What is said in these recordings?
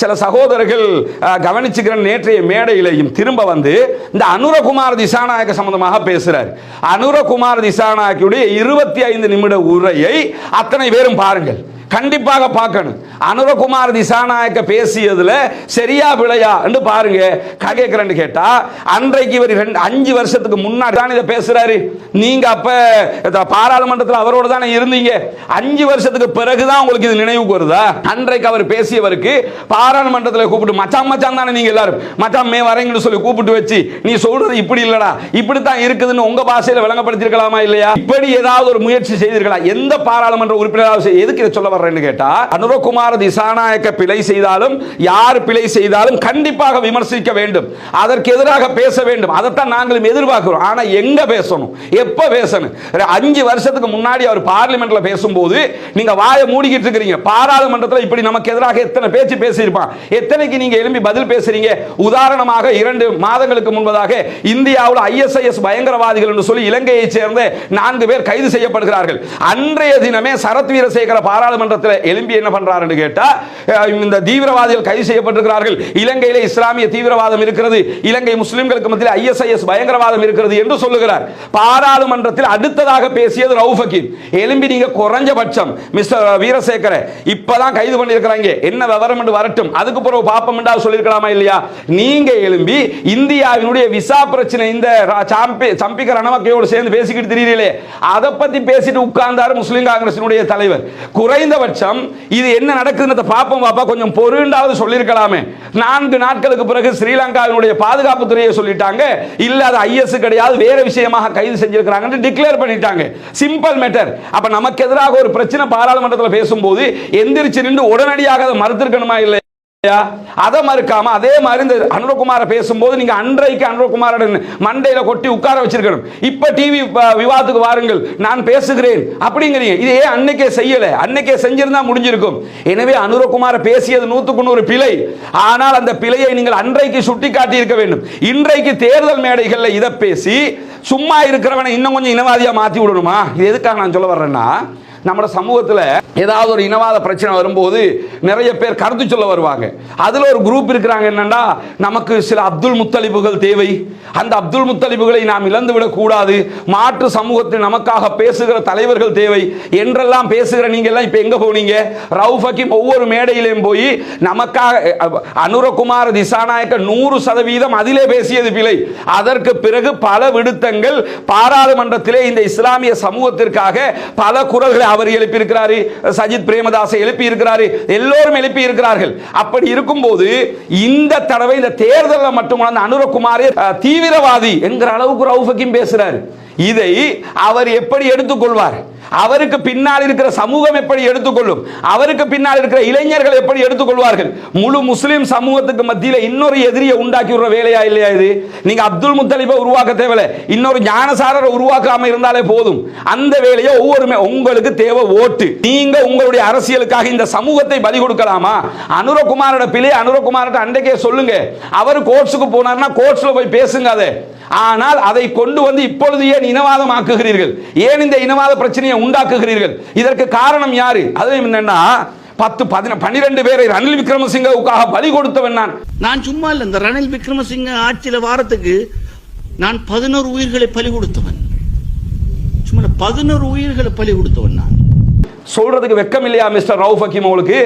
சில சகோதரர்கள் கவனிச்சுக்கிற நேற்றைய மேடையிலையும் திரும்ப வந்து இந்த அனுரகுமார் திசாநாயக்க சம்பந்தமாக பேசுறார். அனுரகுமார் திசாநாயக்கியுடைய இருபத்தி ஐந்து நிமிட உரையை அத்தனை பேரும் பாருங்கள். கண்டிப்பாக பார்க்கணும். அனுரகுமார் திசாநாயக்க பேசியதுல சரியா பிழையா என்று பாருங்க. கேட்கிறேன்னு கேட்டா அன்றைக்கு இவர் ரெண்டு அஞ்சு வருஷத்துக்கு முன்னாடி தான் இதை பேசுறாரு. நீங்க அப்ப பாராளுமன்றத்தில் அவரோட தானே இருந்தீங்க. அஞ்சு வருஷத்துக்கு பிறகுதான் உங்களுக்கு இது நினைவுக்கு வருதா? அன்றைக்கு அவர் பேசியவருக்கு பாராளுமன்றத்தில் கூப்பிட்டு மச்சான் மச்சான் தானே நீங்க எல்லாரும்? மச்சான் மே வரீங்கன்னு சொல்லி கூப்பிட்டு வச்சு நீ சொல்றது இப்படி இல்லடா. இப்படித்தான் இருக்குதுன்னு உங்க பாஷையில் விளங்கப்படுத்திருக்கலாமா இல்லையா? இப்படி ஏதாவது ஒரு முயற்சி செய்திருக்கலாம் எந்த பாராளுமன்ற உறுப்பினராக எதுக்கு இதை சொல்ல வர்றேன்னு கேட்டா திசாநாயக்க பிழை செய்தாலும் யார் பிழை செய்தாலும் கண்டிப்பாக விமர்சிக்க வேண்டும். அதற்கு எதிராக பேச வேண்டும். அதைத்தான் நாங்களும் எதிர்பார்க்கிறோம். ஆனா எங்க பேசணும்? எப்ப பேசணும்? அஞ்சு வருஷத்துக்கு முன்னாடி அவர் பார்லிமெண்ட்ல பேசும்போது நீங்க வாயை மூடிக்கிட்டு இருக்கிறீங்க. பாராளுமன்றத்தில் இப்படி நமக்கு எதிராக எத்தனை பேச்சு பேசியிருப்பான்? எத்தனைக்கு நீங்க எழும்பி பதில் பேசுறீங்க? உதாரணமாக இரண்டு மாதங்களுக்கு முன்பதாக இந்தியாவில் ஐஎஸ்ஐஎஸ் பயங்கரவாதிகள் என்று சொல்லி இலங்கையை சேர்ந்த நான்கு பேர் கைது செய்யப்படுகிறார்கள். அன்றைய தினமே சரத் வீரசேகர சட்டமன்றத்தில் எழும்பி என்ன பண்றாருன்னு கேட்டா இந்த தீவிரவாதிகள் கைது செய்யப்பட்டிருக்கிறார்கள். இலங்கையிலே இஸ்லாமிய தீவிரவாதம் இருக்கிறது. இலங்கை முஸ்லிம்களுக்கு மத்தியில் ஐஎஸ்ஐஎஸ் பயங்கரவாதம் இருக்கிறது என்று சொல்லுகிறார். பாராளுமன்றத்தில் அடுத்ததாக பேசியது ரவுஃபகீம் எலும்பி நீங்க குறைஞ்சபட்சம் மிஸ்டர் வீரசேகர இப்பதான் கைது பண்ணியிருக்கிறாங்க. என்ன விவரம் என்று வரட்டும். அதுக்கு பிறகு பாப்பம் என்றால் சொல்லியிருக்கலாமா இல்லையா? நீங்க எழும்பி இந்தியாவினுடைய விசா பிரச்சனை இந்த ரா- சம்பிக்க ரணவக்கையோடு சேர்ந்து பேசிக்கிட்டு தெரியலே அதை பத்தி பேசிட்டு உட்கார்ந்தார் முஸ்லிம் காங்கிரசினுடைய தலைவர். குறைந்த குறைந்தபட்சம் இது என்ன நடக்குதுன்னு பார்ப்போம் பாப்பா. கொஞ்சம் பொருண்டாவது சொல்லியிருக்கலாமே. நான்கு நாட்களுக்கு பிறகு ஸ்ரீலங்காவினுடைய பாதுகாப்பு துறையை சொல்லிட்டாங்க. இல்ல அது ஐஎஸ் கிடையாது வேற விஷயமாக கைது செஞ்சிருக்கிறாங்க டிக்ளேர் பண்ணிட்டாங்க. சிம்பிள் மேட்டர் அப்ப நமக்கு எதிராக ஒரு பிரச்சனை பாராளுமன்றத்தில் பேசும்போது எந்திரிச்சு நின்று உடனடியாக அதை மறுத்திருக்கணுமா இல்லை அதை மறுக்காம அதே மாதிரி இந்த அனுரகுமார பேசும்போது நீங்க அன்றைக்கு அனுரகுமாரன் மண்டையில கொட்டி உட்கார வச்சிருக்கணும். இப்ப டிவி விவாதத்துக்கு வாருங்கள். நான் பேசுகிறேன். அப்படிங்கிறீங்க. இதே அன்னைக்கே செய்யல? அன்னைக்கே செஞ்சிருந்தா முடிஞ்சிருக்கும். எனவே அனுரகுமார பேசியது நூத்துக்கு நூறு பிழை. ஆனால் அந்த பிழையை நீங்கள் அன்றைக்கு சுட்டி காட்டி இருக்க வேண்டும். இன்றைக்கு தேர்தல் மேடைகள்ல இதை பேசி சும்மா இருக்கிறவனை இன்னும் கொஞ்சம் இனவாதியா மாத்தி விடணுமா? இது எதுக்காக நான் சொல்ல வர்றேன்னா நம்ம சமூகத்தில் ஏதாவது ஒரு இனவாத பிரச்சனை வரும்போது நிறைய பேர் கருத்து சொல்ல வருவாங்க. அதில் ஒரு குரூப் இருக்கிறாங்க என்னன்னா நமக்கு சில அப்துல் முத்தலிபுகள் தேவை. அந்த அப்துல் முத்தலிபுகளை நாம் இழந்து விடக்கூடாது மாற்று சமூகத்தில் நமக்காக பேசுகிற தலைவர்கள் தேவை. என்றெல்லாம் பேசுகிற நீங்க எல்லாம் இப்போ எங்கே போனீங்க? ரவுஃப் ஹக்கீம் ஒவ்வொரு மேடையிலையும் போய் நமக்காக அனுரகுமார் திசாநாயக்க நூறு சதவீதம் அதிலே பேசியது பிழை. அதற்கு பிறகு பல விடுத்தங்கள் பாராளுமன்றத்திலே இந்த இஸ்லாமிய சமூகத்திற்காக பல குரல்களை அவர் எழுப்பியிருக்கிறாரு சஜித் பிரேமதாசை எழுப்பி இருக்கிறாரு எல்லோரும் எழுப்பி இருக்கிறார்கள் அப்படி இருக்கும்போது இந்த தடவை இந்த தேர்தலில் மட்டும் அந்த அனுரகுமாரே அஹ், தீவிரவாதி என்கிற அளவுக்கு ரவுஃப் பேசுறாரு. இதை அவர் எப்படி எடுத்துக்கொள்வார்? அவருக்கு பின்னால் இருக்கிற சமூகம் எப்படி எடுத்துக்கொள்ளும்? அவருக்கு பின்னால் இருக்கிற இளைஞர்கள் எப்படி எடுத்துக்கொள்வார்கள்? முழு முஸ்லீம் சமூகத்துக்கு மத்தியில் இன்னொரு எதிரியை உண்டாக்கி விடுற வேலையா இல்லையா இது? நீங்க அப்துல் முத்தலிபை உருவாக்க தேவையில்லை. இன்னொரு ஞானசாரரை உருவாக்காம இருந்தாலே போதும். அந்த வேலையை ஒவ்வொருமே உங்களுக்கு தேவை ஓட்டு. நீங்க உங்களுடைய அரசியலுக்காக இந்த சமூகத்தை பலி கொடுக்கலாமா? அனுரகுமாரோட பிள்ளை அனுரகுமார்ட்ட அன்றைக்கே சொல்லுங்க. அவர் கோர்ட்ஸுக்கு போனார்னா கோர்ட்ஸ்ல போய் பேசுங்க அதை. ஆனால் அதை கொண்டு வந்து இப்பொழுது ஏன் இனவாதம் ஆக்குகிறீர்கள் ஏன் இந்த இனவாத பிரச்சனையை உண்டாக்குகிறீர்கள்? இதற்கு காரணம் யாரு? அது என்னன்னா பத்து பதின பன்னிரெண்டு பேரை ரணில் விக்ரமசிங்கவுக்காக பலி கொடுத்தவன் நான். நான் சும்மா இல்லை இந்த ரணில் விக்ரமசிங்க ஆட்சியில வாரத்துக்கு நான் பதினோரு உயிர்களை பலி கொடுத்தவன். சும்மா பதினோரு உயிர்களை பலி கொடுத்தவன் நான். சொல்றதுக்கு வெக்கம் இல்லையா மிஸ்டர் ரவுஃப் ஹக்கீம் உங்களுக்கு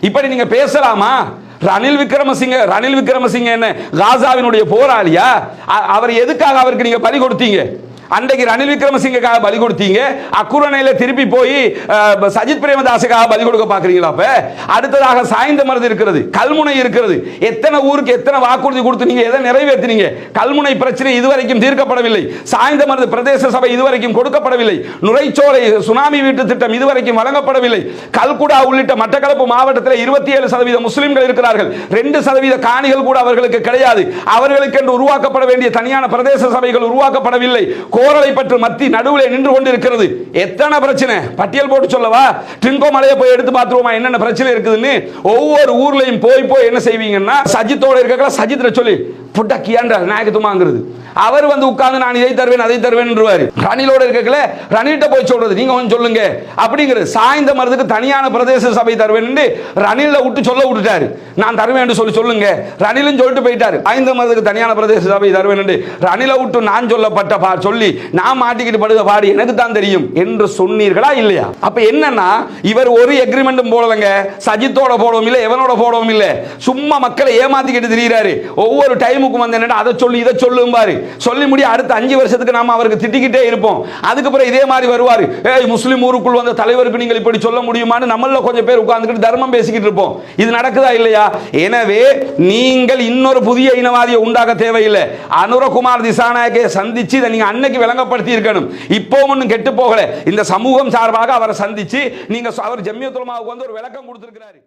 இப்படி நீங்க பேசலாமா? ரணில் விக்ரமசிங்க ரணில் விக்ரமசிங்க என்ன காசாவினுடைய போராளியா? அ- அவர் எதுக்காக அவருக்கு நீங்க பலி கொடுத்தீங்க? அன்றைக்கு ரணில் விக்ரமசிங்கக்காக பலி கொடுத்தீங்க. அக்குரணையில் திருப்பி போய் சஜித் பிரேமதாசுக்காக பலி கொடுக்க பார்க்குறீங்களா அப்போ? அடுத்ததாக சாய்ந்த மருந்து இருக்கிறது கல்முனை இருக்கிறது. எத்தனை ஊருக்கு எத்தனை வாக்குறுதி கொடுத்துனீங்க எதை நிறைவேற்றினீங்க? கல்முனை பிரச்சனை இதுவரைக்கும் தீர்க்கப்படவில்லை. சாய்ந்த மருது பிரதேச சபை இதுவரைக்கும் கொடுக்கப்படவில்லை. நுரைச்சோலை சுனாமி வீட்டு திட்டம் இதுவரைக்கும் வழங்கப்படவில்லை. கல்குடா உள்ளிட்ட மட்டக்களப்பு மாவட்டத்தில் இருபத்தி ஏழு சதவீத முஸ்லிம்கள் இருக்கிறார்கள். ரெண்டு சதவீத காணிகள் கூட அவர்களுக்கு கிடையாது. அவர்களுக்கு என்று உருவாக்கப்பட வேண்டிய தனியான பிரதேச சபைகள் உருவாக்கப்படவில்லை. கோரலை பற்று மத்தி நடுவில் நின்று கொண்டிருக்கிறது. எத்தனை பிரச்சனை? பட்டியல் போட்டு சொல்லவா? டிங்கோ மலையை போய் எடுத்து பார்த்துருவோமா? என்னென்ன பிரச்சனை இருக்குதுன்னு ஒவ்வொரு ஊர்லையும் போய் போய் என்ன செய்வீங்கன்னா சஜித்தோட இருக்கிற சஜித்ல சொல்லி புட்டக்கியான்றார் நாயகத்துமாங்கிறது அவர் வந்து உட்கார்ந்து நான் இதை தருவேன் அதை தருவேன்ன்றவாரு ரணிலோட இருக்கல ரணில்கிட்ட போய் சொல்றது நீங்க கொஞ்சம் சொல்லுங்க. அப்படிங்கிற சாய்ந்த மரத்துக்கு தனியான பிரதேச சபை தருவேன் ரணில விட்டு சொல்ல விட்டுட்டாரு. நான் தருவேன் சொல்லி சொல்லுங்க. ரணிலும் சொல்லிட்டு போயிட்டாரு. சாய்ந்த மரத்துக்கு தனியான பிரதேச சபை தருவேன் ரணில விட்டு நான் சொல்லப்பட்ட பா சொல்லி நான் மாட்டிக்கிட்டு படுக பாடு எனக்கு தான் தெரியும் என்று சொன்னீர்களா இல்லையா? அப்ப என்னன்னா இவர் ஒரு எக்ரிமெண்ட்டும் போடலங்க. சஜித்தோட போடவும் இல்லை எவனோட போடவும் இல்லை. சும்மா மக்களை ஏமாத்திக்கிட்டு திரியிறாரு. ஒவ்வொரு டைம் டைமுக்கு வந்து என்னடா அதை சொல்லி இதை சொல்லும் பாரு சொல்லி முடிய அடுத்த அஞ்சு வருஷத்துக்கு நாம அவருக்கு திட்டிக்கிட்டே இருப்போம். அதுக்கப்புறம் இதே மாதிரி வருவாரு. ஏய் முஸ்லீம் ஊருக்குள் வந்த தலைவருக்கு நீங்கள் இப்படி சொல்ல முடியுமான்னு நம்மள கொஞ்சம் பேர் உட்காந்துக்கிட்டு தர்மம் பேசிக்கிட்டு இருப்போம். இது நடக்குதா இல்லையா? எனவே நீங்கள் இன்னொரு புதிய இனவாதியை உண்டாக்க தேவையில்லை. அனுரகுமார் திசாநாயகை சந்திச்சு இதை நீங்க அன்னைக்கு விளங்கப்படுத்தி இருக்கணும். இப்போ ஒன்றும் கெட்டு போகல. இந்த சமூகம் சார்பாக அவரை சந்திச்சு நீங்க அவர் ஜம்மியத்துலமாவுக்கு வந்து ஒரு விளக்கம் கொடுத்துருக்கிறாரு.